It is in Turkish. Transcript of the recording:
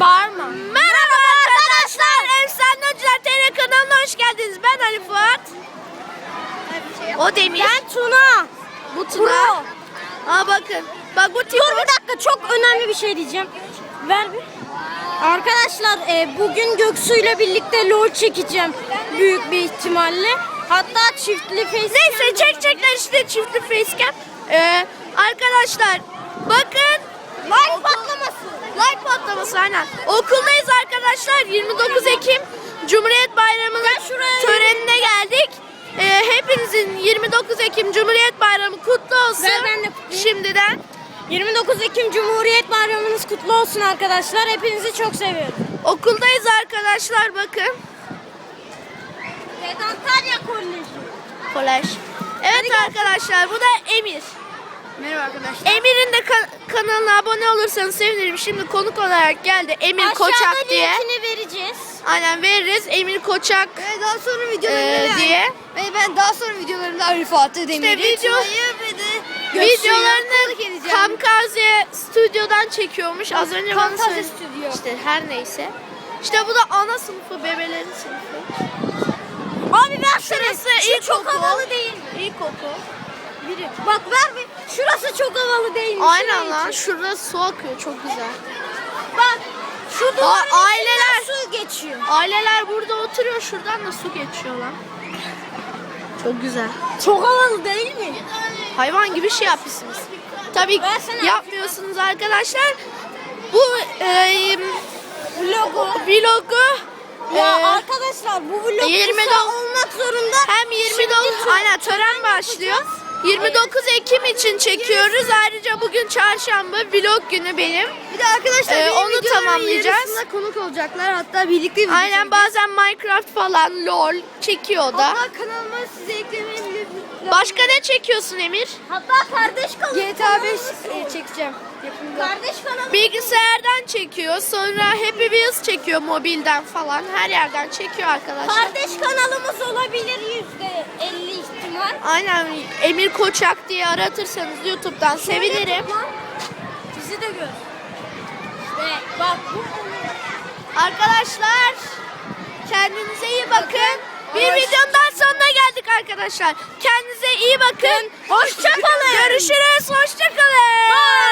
Bağırma. Merhaba arkadaşlar. Efsane Öncüler TR kanalına hoş geldiniz. Ben Ali Fuat. O Demir. Ben Tuna. bu Tuna. Aa bakın. Bak bu Dur bir dakika çok önemli bir şey diyeceğim. Ver bir. Arkadaşlar e, bugün Göksu ile birlikte LOL çekeceğim büyük bir ihtimalle. Hatta çiftli face Neyse çekecekler işte çiftli facecam. Ee, arkadaşlar bakın. Patlaması aynen. Okuldayız arkadaşlar. 29 Ekim Cumhuriyet Bayramı'nın törenine geldik. Ee, hepinizin 29 Ekim Cumhuriyet Bayramı kutlu olsun. Ver ben de kutlayayım. Şimdiden. 29 Ekim Cumhuriyet Bayramınız kutlu olsun arkadaşlar. Hepinizi çok seviyorum. Okuldayız arkadaşlar bakın. Antalya Koleji. Kolaj. Evet arkadaşlar bu da Emir. Merhaba arkadaşlar. Emir'in de ka- kanalına abone olursanız sevinirim. Şimdi konuk olarak geldi Emir Koçak diye. linkini vereceğiz. Aynen veririz. Emir Koçak Ve daha sonra e, videolarımda diye. ve ben daha sonra videolarımda Ali Fatih Demir'i, video- Tuna'yı ve de Göksu'yu konuk Videolarını. Kamkaze stüdyodan çekiyormuş. Az önce bana Kamkaze söyledi. stüdyo. İşte her neyse. İşte bu da ana sınıfı, bebelerin sınıfı. Abi ver Şurası Şu çok ilkokul. havalı değil mi? İlkokul. Biri. Bak ver bir. Şurası çok havalı değil mi? Aynen lan. Şurada su akıyor. Çok güzel. Bak. Şu duvarın aileler. içinden su geçiyor. Aileler burada oturuyor. Şuradan da su geçiyor lan. Çok güzel. Çok havalı değil mi? Hayvan gibi şey yapmışsınız. Tabii Versene. yapmıyorsunuz arkadaşlar. Bu e, Logo. vlogu Ya e, arkadaşlar bu vlog 20 kısa olmak zorunda. hem 29 Şimdi aynen tören başlıyor. 29 Ekim için çekiyoruz. Ayrıca bugün çarşamba vlog günü benim. Bir de arkadaşlar Ee, benim onu videolarımın tamamlayacağız. yarısında konuk olacaklar. Hatta birlikte video Aynen çekeceğiz. bazen Minecraft falan LOL çekiyor da. Hatta kanalıma size eklemeyi bile Başka ne çekiyorsun Emir? Hatta kardeş kanalı. GTA 5 e, çekeceğim. Yakında. Kardeş kanalı. Bilgisayardan çekiyor. Sonra Happy Wheels çekiyor mobilden falan. Her yerden çekiyor arkadaşlar. Kardeş kanalımız olabilir yüzde 50 ihtimal. Aynen Emir Koçak diye aratırsanız YouTube'dan sevinirim. Bizi de gör. İşte bak bu Arkadaşlar kendinize iyi bakın. Bir videonun daha sonuna geldik arkadaşlar. Kendinize iyi bakın. Hoşçakalın. Görüşürüz. Hoşçakalın.